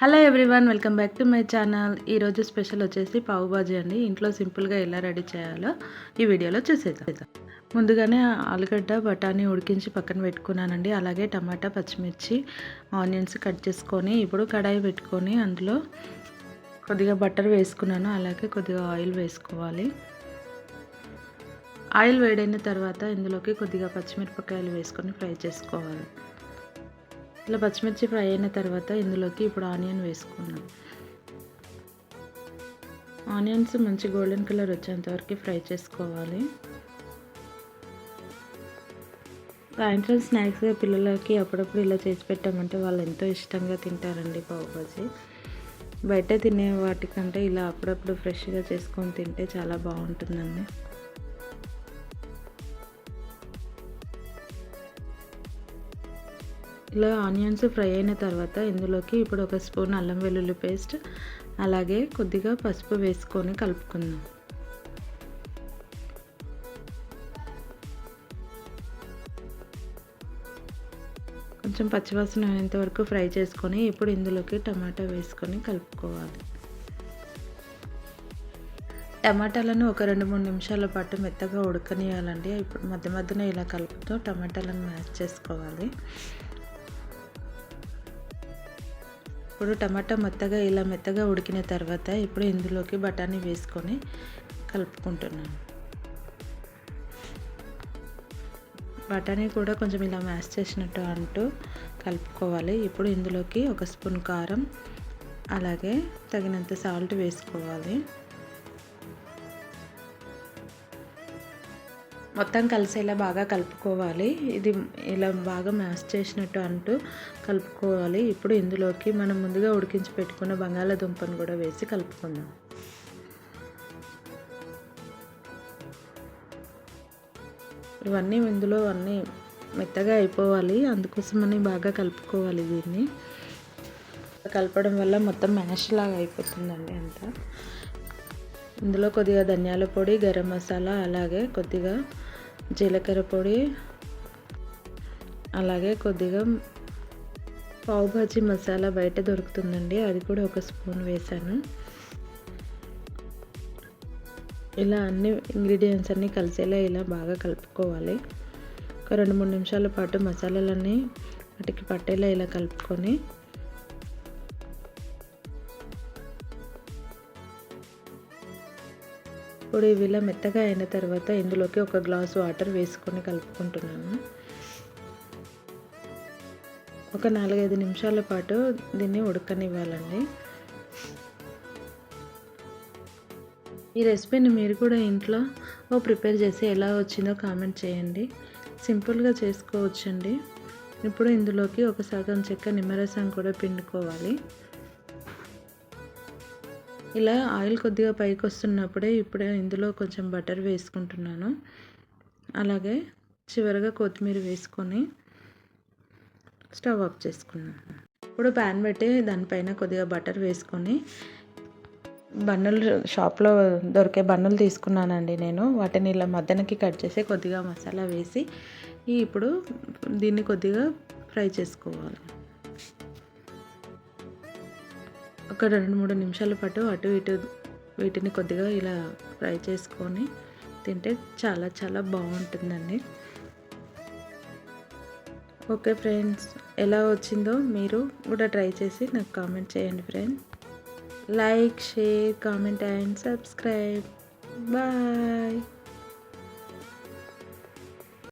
Hello everyone welcome back to my channel. ఈరోజు special వచ్చేసి పావుబాజీ అండి. ఇంట్లో సింపుల్గా ఎలా రెడీ చేయాలో ఈ వీడియోలో చూసేద్దాం. ముందుగానే ఆలుగడ్డ బఠానీ ఉడికించి పక్కన పెట్టుకున్నానండి. అలాగే టమాటా పచ్చిమిర్చి ఆనియన్స్ కట్ చేసుకొని ఇప్పుడు కడాయి పెట్టుకొని అందులో కొద్దిగా బటర్ వేసుకున్నాను. అలాగే కొద్దిగా ఆయిల్ వేసుకోవాలి. ఆయిల్ వేడైన తర్వాత ఇందులోకి కొద్దిగా పచ్చిమిరపకాయలు వేసుకొని ఫ్రై చేసుకోవాలి. ఇలా పచ్చిమిర్చి ఫ్రై అయిన తర్వాత ఇందులోకి ఇప్పుడు ఆనియన్ వేసుకున్నాం ఆనియన్స్ మంచి గోల్డెన్ కలర్ వచ్చేంత వరకు ఫ్రై చేసుకోవాలి. సాయంత్రం స్నాక్స్గా పిల్లలకి అప్పుడప్పుడు ఇలా చేసి పెట్టామంటే వాళ్ళు ఎంతో ఇష్టంగా తింటారండి పావుబాజీ బయట తినే వాటికంటే ఇలా అప్పుడప్పుడు ఫ్రెష్గా చేసుకొని తింటే చాలా బాగుంటుందండి. ఇలా ఆనియన్స్ ఫ్రై అయిన తర్వాత ఇందులోకి ఇప్పుడు ఒక స్పూన్ అల్లం వెల్లుల్లి పేస్ట్ అలాగే కొద్దిగా పసుపు వేసుకొని కలుపుకుందాం. కొంచెం పచ్చివాసన అయినంత వరకు ఫ్రై చేసుకొని ఇప్పుడు ఇందులోకి టమాటా వేసుకొని కలుపుకోవాలి. టమాటాలను ఒక రెండు మూడు నిమిషాల పాటు మెత్తగా ఉడకనియాలండి. ఇప్పుడు మధ్య మధ్యన ఇలా కలుపుతూ టమాటాలను మ్యాష్ చేసుకోవాలి. ఇప్పుడు టమాటా మెత్తగా ఇలా మెత్తగా ఉడికిన తర్వాత ఇప్పుడు ఇందులోకి బఠానీ వేసుకొని కలుపుకుంటున్నాను. బఠానీ కూడా కొంచెం ఇలా మ్యాష్ చేసినట్టు అంటూ కలుపుకోవాలి. ఇప్పుడు ఇందులోకి ఒక స్పూన్ కారం అలాగే తగినంత సాల్ట్ వేసుకోవాలి. మొత్తం కలిసేలా బాగా కలుపుకోవాలి. ఇది ఇలా బాగా మ్యాష్ చేసినట్టు అంటూ కలుపుకోవాలి. ఇప్పుడు ఇందులోకి మనం ముందుగా ఉడికించి పెట్టుకున్న బంగాళాదుంపను కూడా వేసి కలుపుకుందాం. ఇవన్నీ ఇందులో అన్నీ మెత్తగా అయిపోవాలి. అందుకోసమని బాగా కలుపుకోవాలి దీన్ని. కలపడం వల్ల మొత్తం మ్యాష్ లాగా అయిపోతుందండి అంతా. ఇందులో కొద్దిగా ధనియాల పొడి గరం మసాలా అలాగే కొద్దిగా జీలకర్ర పొడి అలాగే కొద్దిగా పావుభాజీ మసాలా బయట దొరుకుతుందండి. అది కూడా ఒక స్పూన్ వేసాను ఇలా అన్ని ఇంగ్రీడియంట్స్ అన్నీ కలిసేలా ఇలా బాగా కలుపుకోవాలి. ఒక రెండు మూడు నిమిషాల పాటు మసాలాలన్నీ వాటికి పట్టేలా ఇలా కలుపుకొని ఇప్పుడు ఇవిలా మెత్తగా అయిన తర్వాత ఇందులోకి ఒక గ్లాస్ వాటర్ వేసుకొని కలుపుకుంటున్నాను. ఒక నాలుగైదు నిమిషాల పాటు దీన్ని ఉడకనివ్వాలండి. ఈ రెసిపీని మీరు కూడా ఇంట్లో ప్రిపేర్ చేసి ఎలా వచ్చిందో కామెంట్ చేయండి. సింపుల్గా చేసుకోవచ్చండి. ఇప్పుడు ఇందులోకి ఒక సగం చెక్క నిమ్మరసం కూడా పిండుకోవాలి. ఇలా ఆయిల్ కొద్దిగా పైకి వస్తున్నప్పుడే ఇప్పుడే ఇందులో కొంచెం బటర్ వేసుకుంటున్నాను. అలాగే చివరిగా కొత్తిమీర వేసుకొని స్టవ్ ఆఫ్ చేసుకున్నాను. ఇప్పుడు ప్యాన్ పెట్టి దానిపైన కొద్దిగా బటర్ వేసుకొని బన్నులు షాప్లో దొరికే బన్నులు తీసుకున్నానండి నేను. వాటిని ఇలా మధ్యనకి కట్ చేసి కొద్దిగా మసాలా వేసి ఇప్పుడు దీన్ని కొద్దిగా ఫ్రై చేసుకోవాలి. ఒక రెండు మూడు నిమిషాల పాటు అటు ఇటు వీటిని కొద్దిగా ఇలా ఫ్రై చేసుకొని తింటే చాలా చాలా బాగుంటుందండి. ఓకే ఫ్రెండ్స్ ఎలా వచ్చిందో మీరు కూడా ట్రై చేసి నాకు కామెంట్ చేయండి friends like share comment and subscribe. Bye.